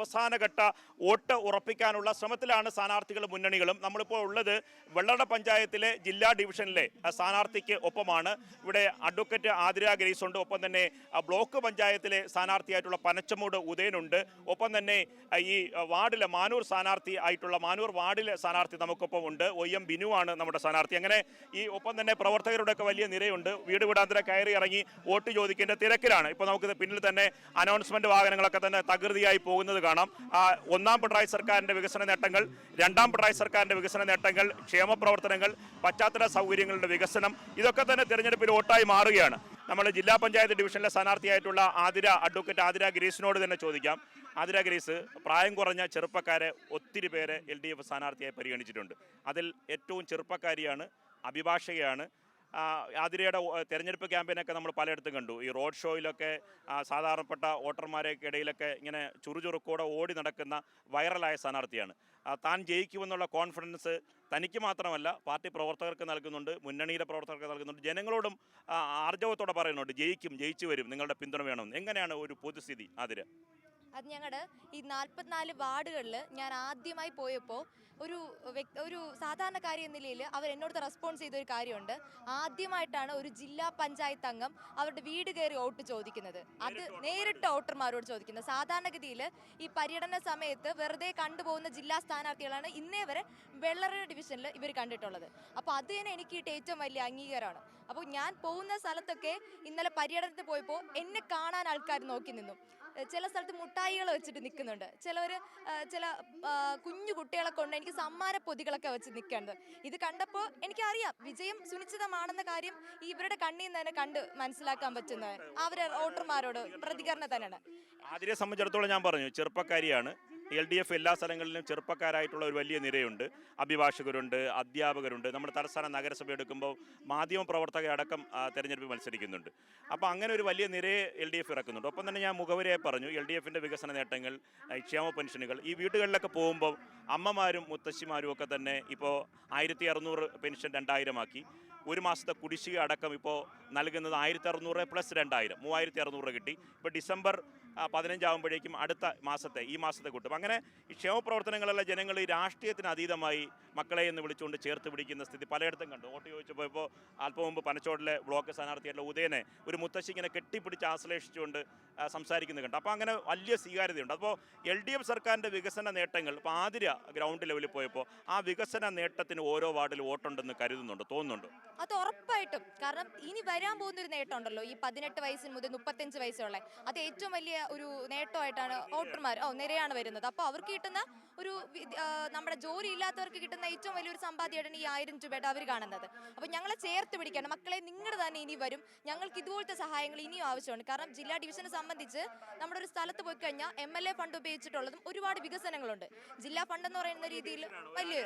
അവസാനഘട്ട വോട്ട് ഉറപ്പിക്കാനുള്ള ശ്രമത്തിലാണ് സ്ഥാനാർത്ഥികളും മുന്നണികളും. നമ്മളിപ്പോൾ ഉള്ളത് വെള്ളട പഞ്ചായത്തിലെ ജില്ലാ ഡിവിഷനിലെ സ്ഥാനാർത്ഥിക്ക് ഒപ്പമാണ്. ഇവിടെ അഡ്വക്കേറ്റ് ആതിര ഗ്രേസ് ഉണ്ട്. ഒപ്പം തന്നെ ബ്ലോക്ക് പഞ്ചായത്തിലെ സ്ഥാനാർത്ഥിയായിട്ടുള്ള പനച്ചമൂട് ഉദയനുണ്ട് ഒപ്പം തന്നെ ഈ വാർഡിലെ മാനൂർ സ്ഥാനാർത്ഥി ആയിട്ടുള്ള മാനൂർ വാർഡിലെ സ്ഥാനാർത്ഥി നമുക്കൊപ്പം ഉണ്ട്. ഒ എം ബിനു ആണ് നമ്മുടെ സ്ഥാനാർത്ഥി. അങ്ങനെ ഈ ഒപ്പം തന്നെ പ്രവർത്തകരുടെ ഒക്കെ വലിയ നിരയുണ്ട്. വീട് വീടാന്തര കയറി ഇറങ്ങി വോട്ട് ചോദിക്കേണ്ട തിരക്കിലാണ്. ഇപ്പോൾ നമുക്ക് പിന്നിൽ തന്നെ അനൗൺസ്മെന്റ് വാഹനങ്ങളൊക്കെ തന്നെ തകൃതിയായി പോകുന്നത് കാണാം. ഒന്നാം പിണറായി സർക്കാരിന്റെ വികസന നേട്ടങ്ങൾ രണ്ടാം പിണറായി സർക്കാരിന്റെ വികസന നേട്ടങ്ങൾ ക്ഷേമ പ്രവർത്തനങ്ങൾ പശ്ചാത്തല സൗകര്യങ്ങളുടെ വികസനം ഇതൊക്കെ തന്നെ തിരഞ്ഞെടുപ്പിൽ വോട്ടായി മാറുകയാണ്. നമ്മൾ ജില്ലാ പഞ്ചായത്ത് ഡിവിഷനിലെ സ്ഥാനാർത്ഥിയായിട്ടുള്ള ആതിര അഡ്വക്കേറ്റ് ആതിര ഗ്രീസിനോട് തന്നെ ചോദിക്കാം. ആതിര ഗ്രീസ് പ്രായം കുറഞ്ഞ ചെറുപ്പക്കാരെ ഒത്തിരി പേരെ എൽ ഡി എഫ് സ്ഥാനാർത്ഥിയായി പരിഗണിച്ചിട്ടുണ്ട്. അതിൽ ഏറ്റവും ചെറുപ്പക്കാരിയാണ് അഭിഭാഷകയാണ് ആതിരയുടെ ഓ- തെരഞ്ഞെടുപ്പ് ക്യാമ്പയിനൊക്കെ നമ്മൾ പലയിടത്തും കണ്ടു. ഈ റോഡ് ഷോയിലൊക്കെ സാധാരണപ്പെട്ട വോട്ടർമാരൊക്കെ ഇടയിലൊക്കെ ഇങ്ങനെ ചുറുചുറുക്കോടെ ഓടി നടക്കുന്ന വൈറലായ സ്ഥാനാർത്ഥിയാണ്. താൻ ജയിക്കുമെന്നുള്ള കോൺഫിഡൻസ് തനിക്ക് മാത്രമല്ല പാർട്ടി പ്രവർത്തകർക്ക് നൽകുന്നുണ്ട് മുന്നണിയിലെ പ്രവർത്തകർക്ക് നൽകുന്നുണ്ട്. ജനങ്ങളോടും ആർജവത്തോടെ പറയുന്നുണ്ട് ജയിക്കും ജയിച്ചു വരും നിങ്ങളുടെ പിന്തുണ വേണം എങ്ങനെയാണ് ഒരു പൊതുസ്ഥിതി അതിര് അത് ഞങ്ങളുടെ ഈ നാൽപ്പത്തിനാല് വാർഡുകളിൽ ഞാൻ ആദ്യമായി പോയപ്പോൾ ഒരു ഒരു സാധാരണക്കാരി എന്ന നിലയിൽ അവർ എന്നോട് റെസ്പോൺസ് ചെയ്ത ഒരു കാര്യമുണ്ട്. ആദ്യമായിട്ടാണ് ഒരു ജില്ലാ പഞ്ചായത്ത് അംഗം അവരുടെ വീട് കയറി വോട്ട് ചോദിക്കുന്നത്. അത് നേരിട്ട് വോട്ടർമാരോട് ചോദിക്കുന്നത്. സാധാരണഗതിയിൽ ഈ പര്യടന സമയത്ത് വെറുതെ കണ്ടുപോകുന്ന ജില്ലാ സ്ഥാനാർത്ഥികളാണ് ഇന്നേ വരെ വെള്ളറ ഡിവിഷനിൽ ഇവർ കണ്ടിട്ടുള്ളത്. അപ്പോൾ അത് തന്നെ എനിക്ക് കിട്ടിയ ഏറ്റവും വലിയ അംഗീകാരമാണ്. അപ്പോൾ ഞാൻ പോകുന്ന സ്ഥലത്തൊക്കെ ഇന്നലെ പര്യടനത്തിന് പോയപ്പോൾ എന്നെ കാണാൻ ആൾക്കാർ നോക്കി നിന്നു. ചില സ്ഥലത്ത് മുട്ടായികൾ വെച്ചിട്ട് നിൽക്കുന്നുണ്ട്. ചിലവർ ചില കുഞ്ഞു കുട്ടികളെ കൊണ്ട് എനിക്ക് സമ്മാന പൊതികളൊക്കെ വെച്ച് നിൽക്കേണ്ടത് ഇത് കണ്ടപ്പോൾ എനിക്കറിയാം വിജയം സുനിശ്ചിതമാണെന്ന കാര്യം ഇവരുടെ കണ്ണിൽ നിന്ന് തന്നെ കണ്ട് മനസ്സിലാക്കാൻ പറ്റുന്നത് അവരെ വോട്ടർമാരോട് പ്രതികരണം തന്നെയാണ്. ആതിരെ സംബന്ധിച്ചിടത്തോളം ഞാൻ പറഞ്ഞു ചെറുപ്പക്കാരിയാണ്. എൽ ഡി എഫ് എല്ലാ സ്ഥലങ്ങളിലും ചെറുപ്പക്കാരായിട്ടുള്ള ഒരു വലിയ നിരയുണ്ട്. അഭിഭാഷകരുണ്ട് അധ്യാപകരുണ്ട്. നമ്മുടെ തലസ്ഥാന നഗരസഭ എടുക്കുമ്പോൾ മാധ്യമ പ്രവർത്തക അടക്കം തെരഞ്ഞെടുപ്പിൽ മത്സരിക്കുന്നുണ്ട്. അപ്പോൾ അങ്ങനെ ഒരു വലിയ നിരയെ എൽ ഡി എഫ് ഇറക്കുന്നുണ്ട്. ഒപ്പം തന്നെ ഞാൻ മുഖവരെ പറഞ്ഞു എൽ ഡി എഫിന്റെ വികസന നേട്ടങ്ങൾ ക്ഷേമ പെൻഷനുകൾ ഈ വീടുകളിലൊക്കെ പോകുമ്പോൾ അമ്മമാരും മുത്തശ്ശിമാരും ഒക്കെ തന്നെ ഇപ്പോൾ ആയിരത്തി അറുന്നൂറ് പെൻഷൻ രണ്ടായിരമാക്കി. ഒരു മാസത്തെ കുടിശ്ശിക അടക്കം ഇപ്പോൾ നൽകുന്നത് ആയിരത്തി അറുന്നൂറ് പ്ലസ് രണ്ടായിരം മൂവായിരത്തി അറുന്നൂറ് കിട്ടി. ഇപ്പോൾ ഡിസംബർ ആ, പതിനഞ്ചാകുമ്പോഴേക്കും അടുത്ത മാസത്തെ ഈ മാസത്തെ കൂട്ടും. അങ്ങനെ ഈ ക്ഷേമപ്രവർത്തനങ്ങളെല്ലാം ജനങ്ങൾ ഈ രാഷ്ട്രീയത്തിന് അതീതമായി മക്കളെ എന്ന് വിളിച്ചുകൊണ്ട് ചേർത്ത് പിടിക്കുന്ന സ്ഥിതി പലയിടത്തും കണ്ടു. വോട്ട് ചോദിച്ചപ്പോൾ പോയപ്പോൾ അല്പം മുമ്പ് പനച്ചോടിലെ ബ്ലോക്ക് സ്ഥാനാർത്ഥിയായിട്ടുള്ള ഉദയനെ ഒരു മുത്തശ്ശി ഇങ്ങനെ കെട്ടിപ്പിടിച്ച് ആശ്ലേഷിച്ചുകൊണ്ട് സംസാരിക്കുന്നത് കണ്ടു. അപ്പോൾ അങ്ങനെ വലിയ സ്വീകാര്യതയുണ്ട്. അപ്പോൾ എൽ ഡി എഫ് സർക്കാരിന്റെ വികസന നേട്ടങ്ങൾ ഇപ്പോൾ ആതിര ഗ്രൗണ്ട് ലെവലിൽ പോയപ്പോൾ ആ വികസന നേട്ടത്തിന് ഓരോ വാർഡിൽ വോട്ടുണ്ടെന്ന് കരുതുന്നുണ്ട് തോന്നുന്നുണ്ട്. അത് ഉറപ്പായിട്ടും. കാരണം ഇനി വരാൻ പോകുന്ന ഒരു നേട്ടമുണ്ടല്ലോ ഈ പതിനെട്ട് വയസ്സിന് മുതൽ മുപ്പത്തഞ്ച് വയസ്സുള്ള. അത് ഏറ്റവും വലിയ ഒരു നേട്ടമായിട്ടാണ് വോട്ടർമാർ ഓ നിരയാണ് വരുന്നത്. അപ്പോൾ അവർക്ക് കിട്ടുന്ന ഒരു നമ്മുടെ ജോലി ഇല്ലാത്തവർക്ക് കിട്ടുന്ന ഏറ്റവും വലിയൊരു സമ്പാദ്യമായിട്ടാണ് ഈ ആയിരം രൂപയായിട്ട് അവർ കാണുന്നത്. അപ്പോൾ ഞങ്ങളെ ചേർത്ത് പിടിക്കണം. മക്കളെ നിങ്ങളുടെ തന്നെ ഇനി വരും. ഞങ്ങൾക്ക് ഇതുപോലത്തെ സഹായങ്ങൾ ഇനിയും ആവശ്യമുണ്ട്. കാരണം ജില്ലാ ഡിവിഷനെ സംബന്ധിച്ച് നമ്മുടെ ഒരു സ്ഥലത്ത് പോയി കഴിഞ്ഞാൽ എം എൽ എ ഫണ്ട് ഉപയോഗിച്ചിട്ടുള്ളതും ഒരുപാട് വികസനങ്ങളുണ്ട്. ജില്ലാ ഫണ്ട് എന്ന് പറയുന്ന രീതിയിൽ വലിയ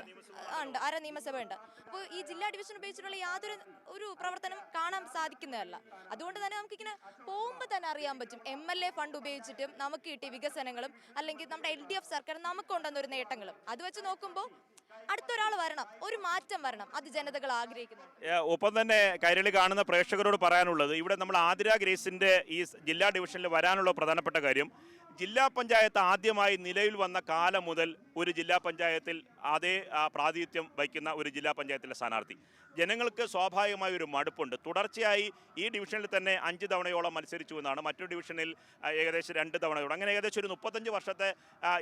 ഉണ്ട് അര നിയമസഭ ഉണ്ട് അപ്പോൾ ഈ ജില്ലാ ഡിവിഷൻ ഉപയോഗിച്ചിട്ടുള്ള യാതൊരു ഒരു പ്രവർത്തനം കാണാൻ സാധിക്കുന്നതല്ല. അതുകൊണ്ട് തന്നെ നമുക്കിങ്ങനെ പോകുമ്പോൾ തന്നെ അറിയാൻ പറ്റും. എം എൽ എ ഫണ്ട് ഉപയോഗിച്ചിട്ടും നമുക്ക് കിട്ടിയ വികസനങ്ങളും അല്ലെങ്കിൽ നമ്മുടെ എൽ ഡി എഫ് സർക്കാർ നമുക്ക് ഒരു നേട്ടങ്ങളും. അത് വെച്ച് നോക്കുമ്പോൾ അടുത്തൊരാൾ വരണം ഒരു മാറ്റം വരണം. അത് ജനതകൾ ആഗ്രഹിക്കുന്നു ഒപ്പം തന്നെ കൈരളി കാണുന്ന പ്രേക്ഷകരോട് പറയാനുള്ളത് ഇവിടെ നമ്മൾ ആതിര ഗ്രേസിന്റെ ഈ ജില്ലാ ഡിവിഷനിൽ വരാനുള്ള പ്രധാനപ്പെട്ട കാര്യം ജില്ലാ പഞ്ചായത്ത് ആദ്യമായി നിലവിൽ വന്ന കാലം മുതൽ ഒരു ജില്ലാ പഞ്ചായത്തിൽ അതേ പ്രാതിനിധ്യം വഹിക്കുന്ന ഒരു ജില്ലാ പഞ്ചായത്തിലെ സ്ഥാനാർത്ഥി. ജനങ്ങൾക്ക് സ്വാഭാവികമായ ഒരു മടുപ്പുണ്ട്. തുടർച്ചയായി ഈ ഡിവിഷനിൽ തന്നെ അഞ്ച് തവണയോളം മത്സരിച്ചു എന്നാണ്. മറ്റൊരു ഡിവിഷനിൽ ഏകദേശം രണ്ട് തവണയോളം. അങ്ങനെ ഏകദേശം ഒരു മുപ്പത്തഞ്ച് വർഷത്തെ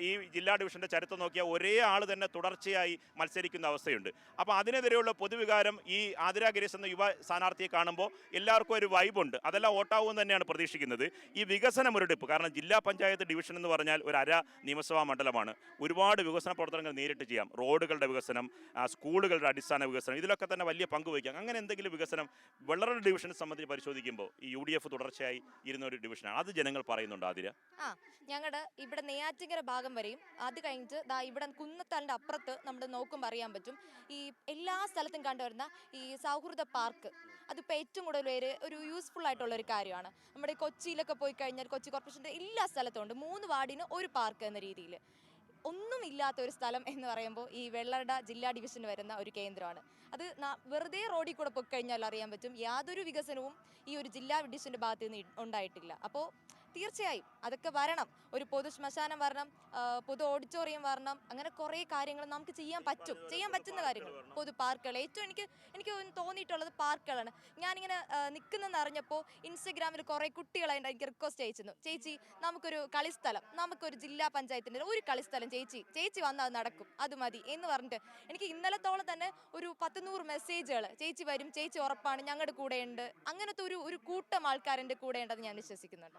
ഈ ജില്ലാ ഡിവിഷന്റെ ചരിത്രം നോക്കിയാൽ ഒരേ ആൾ തന്നെ തുടർച്ചയായി മത്സരിക്കുന്ന അവസ്ഥയുണ്ട്. അപ്പോൾ അതിനെതിരെയുള്ള പൊതുവികാരം ഈ ആതിര ഗിരീസ് എന്ന യുവ സ്ഥാനാർത്ഥിയെ കാണുമ്പോൾ എല്ലാവർക്കും ഒരു വൈബുണ്ട് അതെല്ലാം ഓട്ടാവും തന്നെയാണ് പ്രതീക്ഷിക്കുന്നത്. ഈ വികസന മുരടിപ്പ് കാരണം ജില്ലാ പഞ്ചായത്ത് ഡിവിഷൻ എന്ന് പറഞ്ഞാൽ ഒരു അര നിയമസഭാ മണ്ഡലമാണ്. ഒരുപാട് വികസന പ്രവർത്തനങ്ങൾ നേരിട്ട് ചെയ്യാം. റോഡുകളുടെ വികസനം സ്കൂളുകളുടെ അടിസ്ഥാന വികസനം ഇതിലൊക്കെ തന്നെ വലിയ പങ്ക് വഹിക്കാം. അങ്ങനെ എന്തെങ്കിലും വികസനം വെള്ളറ ഡിവിഷനെ സംബന്ധിച്ച് പരിശോധിക്കുമ്പോൾ ഈ യു ഡി എഫ് തുടർച്ചയായി ഇരുന്ന ഒരു ഡിവിഷനാണ്. അത് ജനങ്ങൾ പറയുന്നുണ്ട് ആതിര. ആ ഞങ്ങളുടെ ഇവിടെ നെയ്യാറ്റിങ്കര ഭാഗം വരെയും അത് കഴിഞ്ഞിട്ട് ദാ ഇവിടെ കുന്നത്താലിന്റെ അപ്പുറത്ത് നമ്മൾ നോക്കുമ്പോൾ അറിയാൻ പറ്റും. ഈ എല്ലാ സ്ഥലത്തും കണ്ടുവരുന്ന ഈ സൗഹൃദ പാർക്ക് അതിപ്പോൾ ഏറ്റവും കൂടുതൽ പേര് ഒരു യൂസ്ഫുൾ ആയിട്ടുള്ള ഒരു കാര്യമാണ്. നമ്മുടെ കൊച്ചിയിലൊക്കെ പോയി കഴിഞ്ഞാൽ കൊച്ചി കോർപ്പറേഷന്റെ എല്ലാ സ്ഥലത്തും ഉണ്ട്. മൂന്ന് വാർഡിന് ഒരു പാർക്ക് എന്ന രീതിയിൽ ഒന്നുമില്ലാത്ത ഒരു സ്ഥലം എന്ന് പറയുമ്പോൾ ഈ വെള്ളറട ജില്ലാ ഡിവിഷന് വരുന്ന ഒരു കേന്ദ്രമാണ്. അത് വെറുതെ റോഡിൽ കൂടെ പോയി കഴിഞ്ഞാൽ അറിയാൻ പറ്റും. യാതൊരു വികസനവും ഈ ഒരു ജില്ലാ ഡിവിഷന്റെ ഭാഗത്ത് നിന്ന് ഉണ്ടായിട്ടില്ല. അപ്പോൾ തീർച്ചയായും അതൊക്കെ വരണം. ഒരു പൊതു ശ്മശാനം വരണം പൊതു ഓഡിറ്റോറിയം വരണം അങ്ങനെ കുറേ കാര്യങ്ങൾ നമുക്ക് ചെയ്യാൻ പറ്റും. ചെയ്യാൻ പറ്റുന്ന കാര്യങ്ങൾ. പൊതു പാർക്കുകൾ. ഏറ്റവും എനിക്ക് എനിക്ക് തോന്നിയിട്ടുള്ളത് പാർക്കുകളാണ്. ഞാനിങ്ങനെ നിൽക്കുന്നെന്ന് അറിഞ്ഞപ്പോൾ ഇൻസ്റ്റഗ്രാമിൽ കുറേ കുട്ടികളായിട്ട് എനിക്ക് റിക്വസ്റ്റ് അയച്ചിരുന്നു. ചേച്ചി നമുക്കൊരു കളിസ്ഥലം നമുക്കൊരു ജില്ലാ പഞ്ചായത്തിന്റെ ഒരു കളിസ്ഥലം ചേച്ചി. ചേച്ചി വന്നാൽ അത് നടക്കും. അത് മതി. എന്ന് പറഞ്ഞിട്ട് എനിക്ക് ഇന്നലത്തോളം തന്നെ ഒരു പത്ത് നൂറ് മെസ്സേജുകൾ ചേച്ചി വരും ചേച്ചി ഉറപ്പാണ് ഞങ്ങളുടെ കൂടെയുണ്ട്. അങ്ങനത്തെ ഒരു ഒരു കൂട്ടം ആൾക്കാരെന്റെ കൂടെയുണ്ടെന്ന് ഞാൻ വിശ്വസിക്കുന്നുണ്ട്.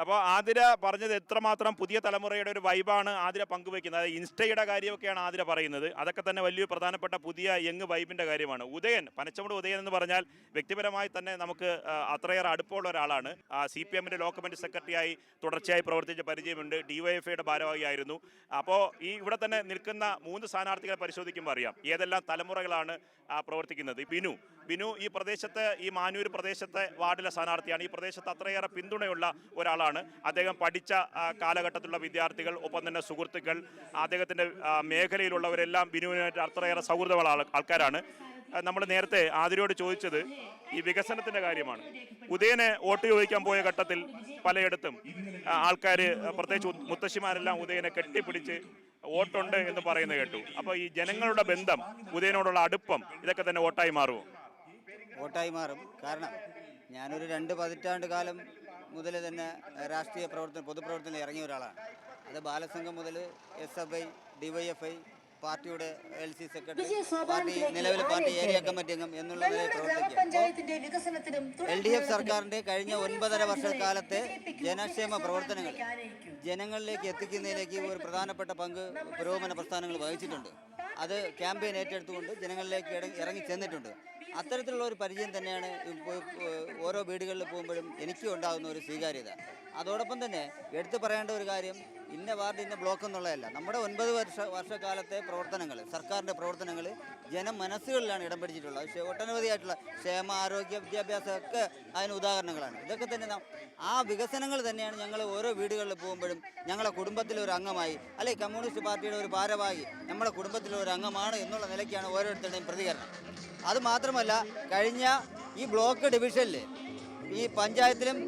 അപ്പോൾ ആതിര പറഞ്ഞത് എത്രമാത്രം പുതിയ തലമുറയുടെ ഒരു വൈബാണ് ആതിര പങ്കുവയ്ക്കുന്നത് അതായത് ഇൻസ്റ്റയുടെ കാര്യമൊക്കെയാണ് ആതിര പറയുന്നത്. അതൊക്കെ തന്നെ വലിയ പ്രധാനപ്പെട്ട പുതിയ യങ് വൈബിന്റെ കാര്യമാണ്. ഉദയൻ പനച്ചമുട് ഉദയൻ എന്ന് പറഞ്ഞാൽ വ്യക്തിപരമായി തന്നെ നമുക്ക് അത്രയേറെ അടുപ്പമുള്ള ഒരാളാണ്. സി പി എമ്മിന്റെ കമ്മിറ്റി സെക്രട്ടറിയായി തുടർച്ചയായി പ്രവർത്തിച്ച പരിചയമുണ്ട്. ഡിവൈഎഫ്ഐയുടെ ഭാരവാഹിയായിരുന്നു. അപ്പോൾ ഈ ഇവിടെ തന്നെ നിൽക്കുന്ന മൂന്ന് സ്ഥാനാർത്ഥികളെ പരിശോധിക്കുമ്പോൾ അറിയാം. ഏതെല്ലാം തലമുറകളാണ് പ്രവർത്തിക്കുന്നത്. ബിനു ബിനു ഈ പ്രദേശത്ത് ഈ മാനൂർ പ്രദേശത്തെ വാർഡിലെ സ്ഥാനാർത്ഥിയാണ്. ഈ പ്രദേശത്ത് അത്രയേറെ പിന്തുണയുള്ള ഒരാളാണ്. അദ്ദേഹം പഠിച്ച കാലഘട്ടത്തിലുള്ള വിദ്യാർത്ഥികൾ ഒപ്പം തന്നെ സുഹൃത്തുക്കൾ അദ്ദേഹത്തിന്റെ മേഖലയിലുള്ളവരെല്ലാം ബിനുവിനായിട്ട് അത്രയേറെ സൗഹൃദമുള്ള ആൾക്കാരാണ്. നമ്മൾ നേരത്തെ ആതിരയോട് ചോദിച്ചത് ഈ വികസനത്തിന്റെ കാര്യമാണ്. ഉദയനെ വോട്ട് ചോദിക്കാൻ പോയ ഘട്ടത്തിൽ പലയിടത്തും ആൾക്കാർ പ്രത്യേകിച്ച് മുത്തശ്ശിമാരെല്ലാം ഉദയനെ കെട്ടിപ്പിടിച്ച് വോട്ടുണ്ട് എന്ന് പറയുന്നത് കേട്ടു. അപ്പൊ ഈ ജനങ്ങളുടെ ബന്ധം ഉദയനോടുള്ള അടുപ്പം ഇതൊക്കെ തന്നെ വോട്ടായി മാറുമോ? വോട്ടായി മാറും. കാരണം ഞാനൊരു രണ്ട് പതിറ്റാണ്ട് കാലം മുതൽ തന്നെ രാഷ്ട്രീയ പ്രവർത്തനം പൊതുപ്രവർത്തനത്തിൽ ഇറങ്ങിയ ഒരാളാണ്. അത് ബാലസംഘം മുതൽ എസ് എഫ് ഐ ഡിവൈഎഫ്ഐ പാർട്ടിയുടെ എൽ സി സെക്രട്ടറി പാർട്ടി നിലവിലെ പാർട്ടി ഏരിയ കമ്മിറ്റി അംഗം എന്നുള്ള നിലയിൽ പ്രവർത്തിക്കുക എൽ ഡി എഫ് സർക്കാരിന്റെ കഴിഞ്ഞ ഒൻപതര വർഷക്കാലത്തെ ജനക്ഷേമ പ്രവർത്തനങ്ങൾ ജനങ്ങളിലേക്ക് എത്തിക്കുന്നതിലേക്ക് ഒരു പ്രധാനപ്പെട്ട പങ്ക് പുരോഗമന പ്രസ്ഥാനങ്ങൾ വഹിച്ചിട്ടുണ്ട്. അത് ക്യാമ്പയിൻ ഏറ്റെടുത്തുകൊണ്ട് ജനങ്ങളിലേക്ക് ഇറങ്ങി ചെന്നിട്ടുണ്ട്. അത്തരത്തിലുള്ള ഒരു പരിചയം തന്നെയാണ് ഓരോ വീടുകളിൽ പോകുമ്പോഴും എനിക്കും ഉണ്ടാകുന്ന ഒരു സ്വീകാര്യത. അതോടൊപ്പം തന്നെ എടുത്തു പറയേണ്ട ഒരു കാര്യം ഇന്ന വാർഡ് ഇന്ന ബ്ലോക്ക് എന്നുള്ളതല്ല. നമ്മുടെ ഒൻപത് വർഷ വർഷക്കാലത്തെ പ്രവർത്തനങ്ങൾ സർക്കാരിന്റെ പ്രവർത്തനങ്ങൾ ജനമനസ്സുകളിലാണ് ഇടം പിടിച്ചിട്ടുള്ളത്. പക്ഷേ ഒട്ടനവധിയായിട്ടുള്ള ക്ഷേമ ആരോഗ്യ വിദ്യാഭ്യാസം ഒക്കെ അതിന് ഉദാഹരണങ്ങളാണ്. ഇതൊക്കെ തന്നെ ആ വികസനങ്ങൾ തന്നെയാണ് ഞങ്ങൾ ഓരോ വീടുകളിൽ പോകുമ്പോഴും ഞങ്ങളെ കുടുംബത്തിലെ ഒരു അംഗമായി അല്ലെങ്കിൽ കമ്മ്യൂണിസ്റ്റ് പാർട്ടിയുടെ ഒരു ഭാരവാഹി നമ്മുടെ കുടുംബത്തിലെ ഒരു അംഗമാണ് എന്നുള്ള നിലയ്ക്കാണ് ഓരോരുത്തരുടെയും പ്രതികരണം. അത് മാത്രമല്ല കഴിഞ്ഞ ഈ ബ്ലോക്ക് ഡിവിഷനിൽ ഈ പഞ്ചായത്തിലും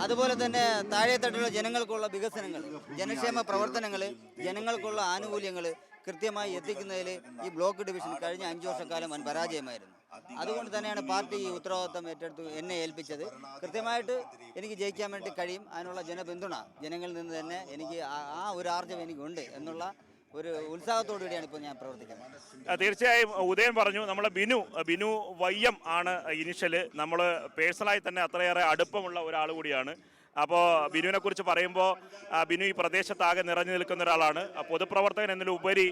അതുപോലെ തന്നെ താഴെത്തട്ടിലുള്ള ജനങ്ങൾക്കുള്ള വികസനങ്ങൾ ജനക്ഷേമ പ്രവർത്തനങ്ങൾ ജനങ്ങൾക്കുള്ള ആനുകൂല്യങ്ങൾ കൃത്യമായി എത്തിക്കുന്നതിൽ ഈ ബ്ലോക്ക് ഡിവിഷൻ കഴിഞ്ഞ അഞ്ചു വർഷക്കാലം വൻ പരാജയമായിരുന്നു. അതുകൊണ്ട് തന്നെയാണ് പാർട്ടി ഈ ഉത്തരവാദിത്തം ഏറ്റെടുത്ത് എന്നെ ഏൽപ്പിച്ചത്. കൃത്യമായിട്ട് എനിക്ക് ജയിക്കാൻ വേണ്ടി കഴിയും. അതിനുള്ള ജനപിന്തുണ ജനങ്ങളിൽ നിന്ന് തന്നെ എനിക്ക് ആ- ഒരു ആർജവം എനിക്കുണ്ട് എന്നുള്ള ഒരു ഉത്സാഹത്തോടു കൂടിയാണ് ഇപ്പോൾ ഞാൻ പ്രവർത്തിക്കുന്നത്. തീർച്ചയായും ഉദയൻ പറഞ്ഞു നമ്മളെ ബിനു ബിനു വയ്യം ആണ് ഇനിഷ്യൽ നമ്മൾ പേഴ്സണലായി തന്നെ അത്രയേറെ അടുപ്പമുള്ള ഒരാൾ കൂടിയാണ്. അപ്പോൾ ബിനുവിനെ കുറിച്ച് പറയുമ്പോൾ ബിനു ഈ പ്രദേശത്താകെ നിറഞ്ഞു നിൽക്കുന്ന ഒരാളാണ്. പൊതുപ്രവർത്തകൻ എന്നതിലുപരി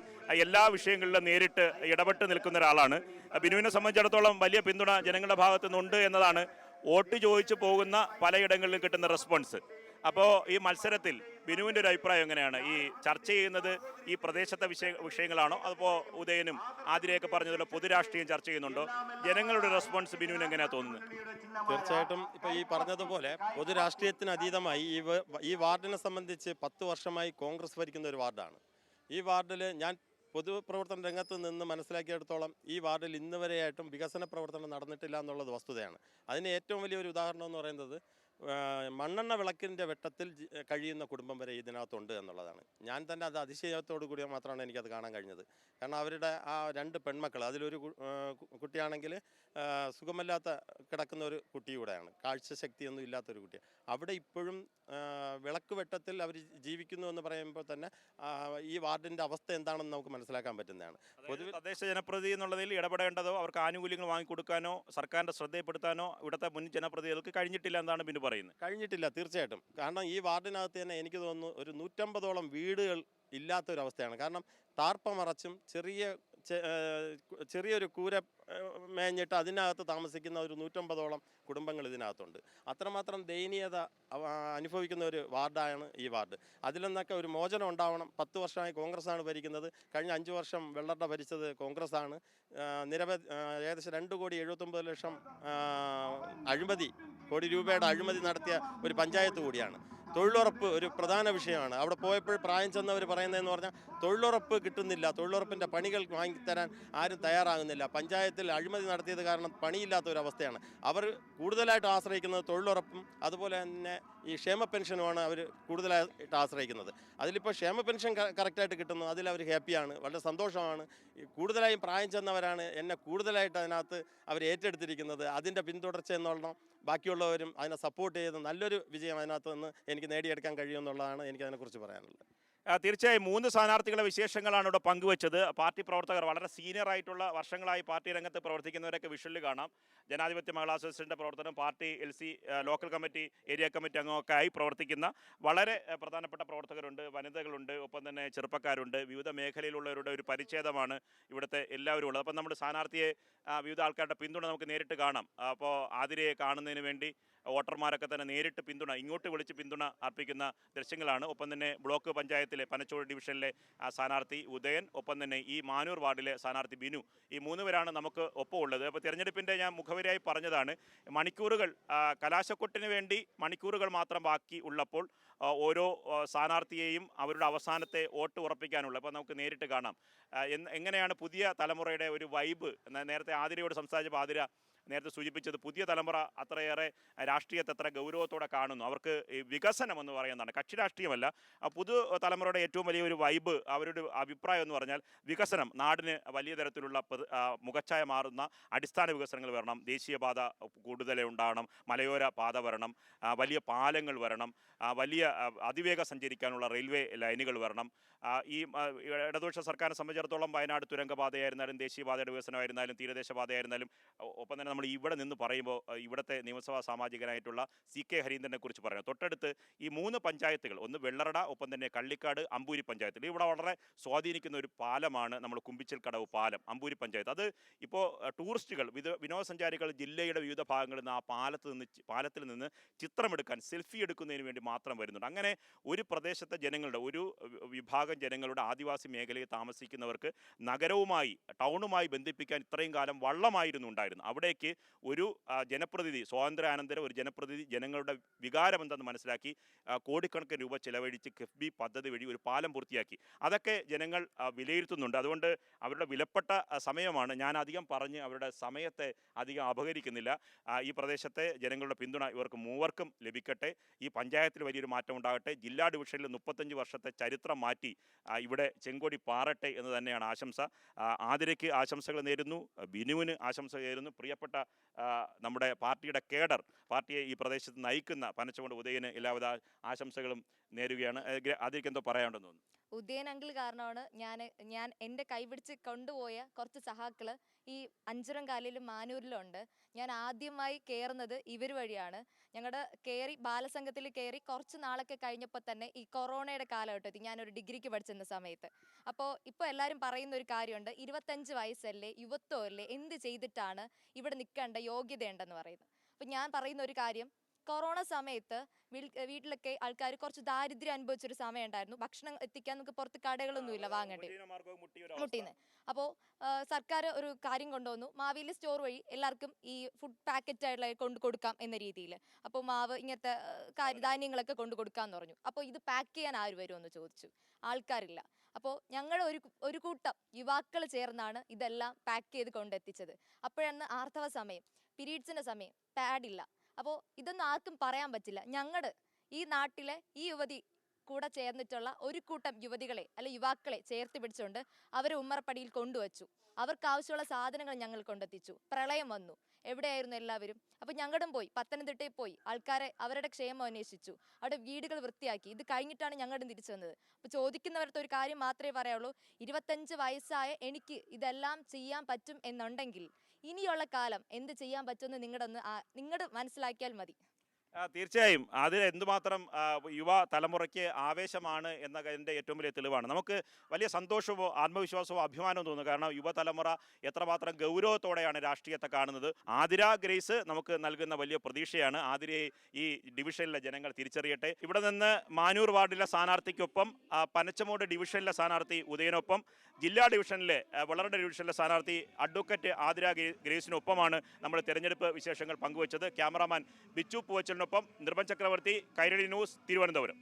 എല്ലാ വിഷയങ്ങളിലും നേരിട്ട് ഇടപെട്ട് നിൽക്കുന്ന ഒരാളാണ്. ബിനുവിനെ സംബന്ധിച്ചിടത്തോളം വലിയ പിന്തുണ ജനങ്ങളുടെ ഭാഗത്തു നിന്നുണ്ട് എന്നതാണ് വോട്ട് ചോദിച്ചു പോകുന്ന പലയിടങ്ങളിലും കിട്ടുന്ന റെസ്പോൺസ് അപ്പോൾ ഈ മത്സരത്തിൽ ബിനുവിന്റെ ഒരു അഭിപ്രായം എങ്ങനെയാണ്? ഈ ചർച്ച ചെയ്യുന്നത് ഈ പ്രദേശത്തെ വിഷയ വിഷയങ്ങളാണോ? അതിപ്പോൾ ഉദയനും ആതിരയൊക്കെ പറഞ്ഞതുപോലെ പൊതുരാഷ്ട്രീയം ചർച്ച ചെയ്യുന്നുണ്ടോ? ജനങ്ങളുടെ റെസ്പോൺസ് ബിനുവിന് എങ്ങനെയാണ് തോന്നുന്നത്? തീർച്ചയായിട്ടും ഇപ്പൊ ഈ പറഞ്ഞതുപോലെ പൊതുരാഷ്ട്രീയത്തിന് അതീതമായി ഈ ഈ വാർഡിനെ സംബന്ധിച്ച് പത്ത് വർഷമായി കോൺഗ്രസ് ഭരിക്കുന്ന ഒരു വാർഡാണ്. ഈ വാർഡിൽ ഞാൻ പൊതുപ്രവർത്തന രംഗത്ത് നിന്ന് മനസ്സിലാക്കിയെടുത്തോളം ഈ വാർഡിൽ ഇന്ന് വരെയായിട്ടും വികസന പ്രവർത്തനം നടന്നിട്ടില്ല എന്നുള്ളത് വസ്തുതയാണ്. അതിന് ഏറ്റവും വലിയൊരു ഉദാഹരണം എന്ന് പറയുന്നത് മണ്ണെണ്ണ വിളക്കിന്റെ വെട്ടത്തിൽ കഴിയുന്ന കുടുംബം വരെ ഇതിനകത്തുണ്ട് എന്നുള്ളതാണ്. ഞാൻ തന്നെ അത് അതിശയത്തോടു കൂടി മാത്രമാണ് എനിക്കത് കാണാൻ കഴിഞ്ഞത്. കാരണം അവരുടെ ആ രണ്ട് പെൺമക്കൾ അതിലൊരു കുട്ടിയാണെങ്കിൽ സുഖമല്ലാത്ത കിടക്കുന്ന ഒരു കുട്ടിയൂടെയാണ് കാഴ്ചശക്തിയൊന്നും ഇല്ലാത്തൊരു കുട്ടി. അവിടെ ഇപ്പോഴും വിളക്ക് വെട്ടത്തിൽ അവർ ജീവിക്കുന്നു എന്ന് പറയുമ്പോൾ തന്നെ ഈ വാർഡിന്റെ അവസ്ഥ എന്താണെന്ന് നമുക്ക് മനസ്സിലാക്കാൻ പറ്റുന്നതാണ്. പൊതുവെ തദ്ദേശ ജനപ്രതി എന്നുള്ളതിൽ ഇടപെടേണ്ടതോ അവർക്ക് ആനുകൂല്യങ്ങൾ വാങ്ങിക്കൊടുക്കാനോ സർക്കാരിന്റെ ശ്രദ്ധയപ്പെടുത്താനോ ഇവിടുത്തെ മുൻ ജനപ്രതിനിധികൾക്ക് കഴിഞ്ഞിട്ടില്ല എന്നാണ് ബിനു പറയുന്നത്. കഴിഞ്ഞിട്ടില്ല തീർച്ചയായിട്ടും. കാരണം ഈ വാർഡിനകത്ത് തന്നെ എനിക്ക് തോന്നുന്നു ഒരു നൂറ്റമ്പതോളം വീടുകൾ ഇല്ലാത്തൊരവസ്ഥയാണ്. കാരണം താർപ്പ മറച്ചും ചെറിയ ചെറിയൊരു കൂര മേഞ്ഞിട്ട് അതിനകത്ത് താമസിക്കുന്ന ഒരു നൂറ്റമ്പതോളം കുടുംബങ്ങൾ ഇതിനകത്തുണ്ട്. അത്രമാത്രം ദയനീയത അനുഭവിക്കുന്ന ഒരു വാർഡാണ് ഈ വാർഡ്. അതിൽ നിന്നൊക്കെ ഒരു മോചനം ഉണ്ടാവണം. പത്ത് വർഷമായി കോൺഗ്രസ് ആണ് ഭരിക്കുന്നത്. കഴിഞ്ഞ അഞ്ച് വർഷം വെള്ളട്ട ഭരിച്ചത് കോൺഗ്രസ് ആണ് ആഹ് നിരവധി ഏകദേശം രണ്ട് കോടി എഴുപത്തൊമ്പത് ലക്ഷം അഴിമതി കോടി രൂപയുടെ അഴിമതി നടത്തിയ ഒരു പഞ്ചായത്ത് കൂടിയാണ്. തൊഴിലുറപ്പ് ഒരു പ്രധാന വിഷയമാണ്. അവിടെ പോയപ്പോൾ പ്രായം ചെന്നവർ പറയുന്നതെന്ന് പറഞ്ഞാൽ തൊഴിലുറപ്പ് കിട്ടുന്നില്ല. തൊഴിലുറപ്പിന്റെ പണികൾ വാങ്ങിത്തരാൻ ആരും തയ്യാറാകുന്നില്ല. പഞ്ചായത്തിൽ അഴിമതി നടത്തിയത് കാരണം പണിയില്ലാത്ത ഒരു അവസ്ഥയാണ്. അവർ കൂടുതലായിട്ട് ആശ്രയിക്കുന്നത് തൊഴിലുറപ്പും അതുപോലെ തന്നെ ഈ ക്ഷേമ പെൻഷനുമാണ് അവർ കൂടുതലായിട്ട് ആശ്രയിക്കുന്നത്. അതിലിപ്പോൾ ക്ഷേമ പെൻഷൻ കറക്റ്റായിട്ട് കിട്ടുന്നു. അതിൽ അവർ ഹാപ്പിയാണ്. വളരെ സന്തോഷമാണ്. കൂടുതലായും പ്രായം ചെന്നവരാണ് എന്നെ കൂടുതലായിട്ട് അതിനകത്ത് അവർ ഏറ്റെടുത്തിരിക്കുന്നത്. അതിന്റെ പിന്തുടർച്ച എന്നോണം ബാക്കിയുള്ളവരും അതിനെ സപ്പോർട്ട് ചെയ്ത് നല്ലൊരു വിജയം അതിനകത്ത് നിന്ന് എനിക്ക് നേടിയെടുക്കാൻ കഴിയുമെന്നുള്ളതാണ് എനിക്കതിനെക്കുറിച്ച് പറയാനുള്ളത്. തീർച്ചയായും മൂന്ന് സ്ഥാനാർത്ഥികളുടെ വിശേഷങ്ങളാണ് ഇവിടെ പങ്കുവച്ചത്. പാർട്ടി പ്രവർത്തകർ വളരെ സീനിയർ ആയിട്ടുള്ള വർഷങ്ങളായി പാർട്ടി രംഗത്ത് പ്രവർത്തിക്കുന്നവരൊക്കെ വിഷുവിൽ കാണാം. ജനാധിപത്യ മഹിളാ അസോസിയേഷന്റെ പ്രവർത്തനം party L C local committee area committee അംഗമൊക്കെ ആയി പ്രവർത്തിക്കുന്ന വളരെ പ്രധാനപ്പെട്ട പ്രവർത്തകരുണ്ട് വനിതകളുണ്ട് ഒപ്പം തന്നെ ചെറുപ്പക്കാരുണ്ട്. വിവിധ മേഖലയിലുള്ളവരുടെ ഒരു പരിച്ഛേദമാണ് ഇവിടുത്തെ എല്ലാവരും ഉള്ളത്. അപ്പം നമ്മുടെ സ്ഥാനാർത്ഥിയെ വിവിധ ആൾക്കാരുടെ പിന്തുണ നമുക്ക് നേരിട്ട് കാണാം. അപ്പോൾ ആതിരയെ കാണുന്നതിന് വേണ്ടി വോട്ടർമാരൊക്കെ തന്നെ നേരിട്ട് പിന്തുണ ഇങ്ങോട്ട് വിളിച്ച് പിന്തുണ അർപ്പിക്കുന്ന ദൃശ്യങ്ങളാണ്. ഒപ്പം തന്നെ ബ്ലോക്ക് പഞ്ചായത്തിലെ പനച്ചോട് ഡിവിഷനിലെ സ്ഥാനാർത്ഥി ഉദയൻ ഒപ്പം തന്നെ ഈ മാനൂർ വാർഡിലെ സ്ഥാനാർത്ഥി ബിനു. ഈ മൂന്ന് പേരാണ് നമുക്ക് ഒപ്പം ഉള്ളത്. അപ്പോൾ തിരഞ്ഞെടുപ്പിന്റെ ഞാൻ മുഖവരിയായി പറഞ്ഞതാണ് മണിക്കൂറുകൾ കലാശക്കൊട്ടിന് വേണ്ടി മണിക്കൂറുകൾ മാത്രം ബാക്കി ഉള്ളപ്പോൾ ഓരോ സ്ഥാനാർത്ഥിയെയും അവരുടെ അവസാനത്തെ വോട്ട് ഉറപ്പിക്കാനുള്ള അപ്പോൾ നമുക്ക് നേരിട്ട് കാണാം. എങ്ങനെയാണ് പുതിയ തലമുറയുടെ ഒരു വൈബ്? നേരത്തെ ആതിരയോട് സംസാരിച്ചപ്പോൾ ആതിര നേരത്തെ സൂചിപ്പിച്ചത് പുതിയ തലമുറ അത്രയേറെ രാഷ്ട്രീയത്തെ അത്ര ഗൗരവത്തോടെ കാണുന്നു. അവർക്ക് വികസനം എന്ന് പറയുന്നതാണ് കക്ഷി രാഷ്ട്രീയമല്ല. പുതു തലമുറയുടെ ഏറ്റവും വലിയ ഒരു വൈബ് അവരുടെ അഭിപ്രായം എന്ന് പറഞ്ഞാൽ വികസനം നാടിന് വലിയ തരത്തിലുള്ള മുഖച്ഛായ മാറുന്ന അടിസ്ഥാന വികസനങ്ങൾ വരണം ദേശീയപാത കൂടുതൽ ഉണ്ടാകണം മലയോര പാത വരണം വലിയ പാലങ്ങൾ വരണം വലിയ അതിവേഗ സഞ്ചരിക്കാനുള്ള റെയിൽവേ ലൈനുകൾ വരണം. ഈ ഇടതുപക്ഷ സർക്കാരിനെ സംബന്ധിച്ചിടത്തോളം വയനാട് തുരങ്കപാതയായിരുന്നാലും ദേശീയപാതയുടെ വികസനമായിരുന്നാലും തീരദേശ പാതയായിരുന്നാലും ഒപ്പം തന്നെ നമ്മൾ ഇവിടെ നിന്ന് പറയുമ്പോൾ ഇവിടുത്തെ നിയമസഭാ സാമാജികനായിട്ടുള്ള സി കെ ഹരീന്ദ്രനെ കുറിച്ച് പറയുന്നത് തൊട്ടടുത്ത് ഈ മൂന്ന് പഞ്ചായത്തുകൾ ഒന്ന് വെള്ളറട ഒപ്പം തന്നെ കള്ളിക്കാട് അമ്പൂരി പഞ്ചായത്തിൽ ഇവിടെ വളരെ സ്വാധീനിക്കുന്ന ഒരു പാലമാണ് നമ്മൾ കുമ്പിച്ചൽ കടവ് പാലം അമ്പൂരി പഞ്ചായത്ത്. അത് ഇപ്പോൾ ടൂറിസ്റ്റുകൾ വിധ വിനോദസഞ്ചാരികൾ ജില്ലയുടെ വിവിധ ഭാഗങ്ങളിൽ നിന്ന് ആ പാലത്ത് നിന്ന് പാലത്തിൽ നിന്ന് ചിത്രമെടുക്കാൻ സെൽഫി എടുക്കുന്നതിന് വേണ്ടി മാത്രം വരുന്നുണ്ട്. അങ്ങനെ ഒരു പ്രദേശത്തെ ജനങ്ങളുടെ ഒരു വിഭാഗം ജനങ്ങളുടെ ആദിവാസി മേഖലയിൽ താമസിക്കുന്നവർക്ക് നഗരവുമായി ടൗണുമായി ബന്ധിപ്പിക്കാൻ ഇത്രയും കാലം വള്ളമായിരുന്നു ഉണ്ടായിരുന്നു അവിടേക്ക് ഒരു ആ, ജനപ്രതിനിധി സ്വാതന്ത്ര്യാനന്തര ഒരു ജനപ്രതിനിധി ജനങ്ങളുടെ വികാരം എന്തെന്ന് മനസ്സിലാക്കി കോടിക്കണക്കിന് രൂപ ചെലവഴിച്ച് കിഫ്ബി പദ്ധതി വഴി ഒരു പാലം പൂർത്തിയാക്കി. അതൊക്കെ ജനങ്ങൾ വിലയിരുത്തുന്നുണ്ട്. അതുകൊണ്ട് അവരുടെ വിലപ്പെട്ട സമയമാണ് ഞാൻ അധികം പറഞ്ഞ് അവരുടെ സമയത്തെ അധികം അപഹരിക്കുന്നില്ല. ഈ പ്രദേശത്തെ ജനങ്ങളുടെ പിന്തുണ ഇവർക്ക് മൂവർക്കും ലഭിക്കട്ടെ. ഈ പഞ്ചായത്തിൽ വലിയൊരു മാറ്റം ഉണ്ടാകട്ടെ. ജില്ലാ ഡിവിഷനിൽ മുപ്പത്തഞ്ച് വർഷത്തെ ചരിത്രം മാറ്റി ഇവിടെ ചെങ്കോടി പാറട്ടെ എന്ന് തന്നെയാണ് ആശംസ. ആതിരയ്ക്ക് ആശംസകൾ നേരുന്നു. ബിനുവിന് ആശംസ നേരുന്നു. പ്രിയപ്പെട്ട ആ, നമ്മുടെ പാർട്ടിയുടെ കേഡർ പാർട്ടിയെ ഈ പ്രദേശത്ത് നയിക്കുന്ന പനച്ചമുണ്ട് ഉദയന് എല്ലാവിധ ആശംസകളും നേരുകയാണ്. അതിലേക്ക് എന്തോ പറയാനുണ്ടെന്ന് തോന്നുന്നു. ഉദയൻ അങ്കിൾ കാരണമാണ് ഞാൻ ഞാൻ എന്റെ കൈപിടിച്ച് കൊണ്ടുപോയ കുറച്ച് സഹാക്കൾ ഈ അഞ്ചുരം കാലിലും മാനൂരിലും ഉണ്ട് ഞാൻ ആദ്യമായി കയറുന്നത് ഇവർ വഴിയാണ്. ഞങ്ങളുടെ കയറി ബാലസംഘത്തിൽ കയറി കുറച്ച് നാളൊക്കെ കഴിഞ്ഞപ്പോൾ തന്നെ ഈ കൊറോണയുടെ കാലഘട്ടത്തിൽ ഞാനൊരു ഡിഗ്രിക്ക് പഠിച്ചിരുന്ന സമയത്ത്. അപ്പോൾ ഇപ്പോൾ എല്ലാവരും പറയുന്ന ഒരു കാര്യമുണ്ട്. ഇരുപത്തഞ്ച് വയസ്സല്ലേ യുവത്വമല്ലേ എന്ത് ചെയ്തിട്ടാണ് ഇവിടെ നിൽക്കേണ്ട യോഗ്യതയുണ്ടെന്ന് പറയുന്നത്. അപ്പോൾ ഞാൻ പറയുന്ന ഒരു കാര്യം കൊറോണ സമയത്ത് വീട്ടിലൊക്കെ ആൾക്കാർ കുറച്ച് ദാരിദ്ര്യം അനുഭവിച്ചൊരു സമയം ഉണ്ടായിരുന്നു ഭക്ഷണം എത്തിക്കാൻ നമുക്ക് പുറത്ത് കടകളൊന്നുമില്ല വാങ്ങേണ്ടി. മുട്ടീന്ന് അപ്പോൾ സർക്കാർ ഒരു കാര്യം കൊണ്ടുവന്നു. മാവേലി സ്റ്റോർ വഴി എല്ലാവർക്കും ഈ ഫുഡ് പാക്കറ്റ് ആയിട്ടുള്ള കൊണ്ട് കൊടുക്കാം എന്ന രീതിയിൽ അപ്പോൾ മാവ് ഇങ്ങനത്തെ ധാന്യങ്ങളൊക്കെ കൊണ്ട് കൊടുക്കാമെന്ന് പറഞ്ഞു. അപ്പോൾ ഇത് പാക്ക് ചെയ്യാൻ ആര് വരുമെന്ന് ചോദിച്ചു. ആൾക്കാരില്ല. അപ്പോൾ ഞങ്ങൾ ഒരു ഒരു കൂട്ടം യുവാക്കൾ ചേർന്നാണ് ഇതെല്ലാം പാക്ക് ചെയ്ത് കൊണ്ടെത്തിച്ചത് അപ്പോഴാണ് ആർത്തവ സമയം പീരീഡ്സിന്റെ സമയം പാഡില്ല. അപ്പോൾ ഇതൊന്നും ആർക്കും പറയാൻ പറ്റില്ല. ഞങ്ങളുടെ ഈ നാട്ടിലെ ഈ യുവതി കൂടെ ചേർന്നിട്ടുള്ള ഒരു കൂട്ടം യുവതികളെ അല്ലെ യുവാക്കളെ ചേർത്ത് പിടിച്ചുകൊണ്ട് അവരെ ഉമ്മറപ്പടിയിൽ കൊണ്ടുവച്ചു. അവർക്ക് ആവശ്യമുള്ള സാധനങ്ങൾ ഞങ്ങൾ കൊണ്ടെത്തിച്ചു. പ്രളയം വന്നു. എവിടെയായിരുന്നു എല്ലാവരും? അപ്പോൾ ഞങ്ങളും പോയി. പത്തനംതിട്ടയിൽ പോയി. ആൾക്കാരെ അവരുടെ ക്ഷേമം അന്വേഷിച്ചു. അവിടെ വീടുകൾ വൃത്തിയാക്കി. ഇത് കഴിഞ്ഞിട്ടാണ് ഞങ്ങളും തിരിച്ചു വന്നത്. അപ്പോൾ ചോദിക്കുന്നവരുടെ ഒരു കാര്യം മാത്രമേ പറയുള്ളൂ ഇരുപത്തഞ്ച് വയസ്സായ എനിക്ക് ഇതെല്ലാം ചെയ്യാൻ പറ്റും എന്നുണ്ടെങ്കിൽ ഇനിയുള്ള കാലം എന്ത് ചെയ്യാൻ പറ്റുമെന്ന് നിങ്ങളുടെ ഒന്ന് നിങ്ങളുടെ മനസ്സിലാക്കിയാൽ മതി. തീർച്ചയായും. അതിൽ എന്തുമാത്രം യുവ തലമുറയ്ക്ക് ആവേശമാണ് എന്ന എന്റെ ഏറ്റവും വലിയ തെളിവാണ്. നമുക്ക് വലിയ സന്തോഷമോ ആത്മവിശ്വാസമോ അഭിമാനവും തോന്നുന്നു. കാരണം യുവതലമുറ എത്രമാത്രം ഗൗരവത്തോടെയാണ് രാഷ്ട്രീയത്തെ കാണുന്നത്. ആതിര ഗ്രേസ് നമുക്ക് നൽകുന്ന വലിയ പ്രതീക്ഷയാണ്. ആതിരയെ ഈ ഡിവിഷനിലെ ജനങ്ങൾ തിരിച്ചറിയട്ടെ. ഇവിടെ നിന്ന് മാനൂർ വാർഡിലെ സ്ഥാനാർത്ഥിക്കൊപ്പം പനച്ചമോട് ഡിവിഷനിലെ സ്ഥാനാർത്ഥി ഉദയനൊപ്പം ജില്ലാ ഡിവിഷനിലെ വളരുടെ ഡിവിഷനിലെ സ്ഥാനാർത്ഥി അഡ്വക്കറ്റ് ആതിര ഗ്രേ- ഗ്രേസിനൊപ്പമാണ് നമ്മൾ തിരഞ്ഞെടുപ്പ് വിശേഷങ്ങൾ പങ്കുവച്ചത്. ക്യാമറാമാൻ ബിച്ചു പൂവച്ചലിനൊപ്പം രാജേഷിനൊപ്പം നിർമ്മൽ ചക്രവർത്തി കൈരളി ന്യൂസ് തിരുവനന്തപുരം.